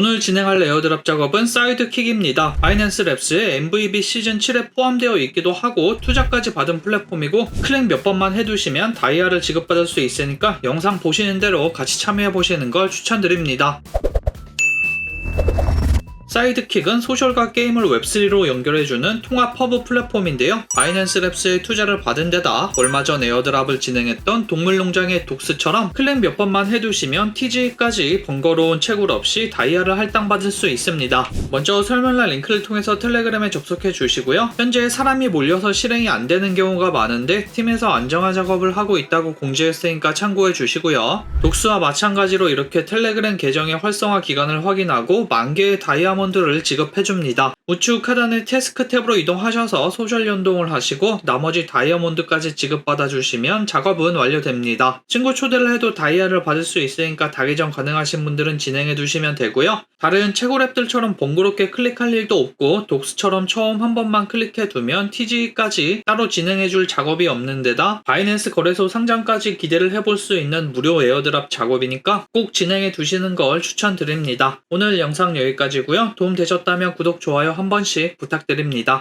오늘 진행할 에어드랍 작업은 사이드킥입니다. 바이낸스 랩스의 MVB 시즌 7에 포함되어 있기도 하고 투자까지 받은 플랫폼이고 클릭 몇 번만 해두시면 다이아를 지급받을 수 있으니까 영상 보시는 대로 같이 참여해 보시는 걸 추천드립니다. 사이드킥은 소셜과 게임을 웹3로 연결해주는 통합 허브 플랫폼인데요. 바이낸스 랩스의 투자를 받은 데다 얼마 전 에어드랍을 진행했던 동물농장의 독스처럼 클릭 몇 번만 해두시면 TG까지 번거로운 채굴 없이 다이아를 할당받을 수 있습니다. 먼저 설명란 링크를 통해서 텔레그램에 접속해 주시고요. 현재 사람이 몰려서 실행이 안 되는 경우가 많은데 팀에서 안정화 작업을 하고 있다고 공지했으니까 참고해 주시고요. 독스와 마찬가지로 이렇게 텔레그램 계정의 활성화 기간을 확인하고 만 개의 다이아 몬드를 지급해 줍니다. 우측 하단의 태스크 탭으로 이동하셔서 소셜 연동을 하시고 나머지 다이아몬드까지 지급받아 주시면 작업은 완료됩니다. 친구 초대를 해도 다이아를 받을 수 있으니까 다계정 가능하신 분들은 진행해 두시면 되고요. 다른 최고 랩들처럼 번거롭게 클릭할 일도 없고 독스처럼 처음 한 번만 클릭해 두면 TG까지 따로 진행해 줄 작업이 없는 데다 바이낸스 거래소 상장까지 기대를 해볼 수 있는 무료 에어드랍 작업이니까 꼭 진행해 두시는 걸 추천드립니다. 오늘 영상 여기까지고요. 도움 되셨다면 구독, 좋아요 한 번씩 부탁드립니다.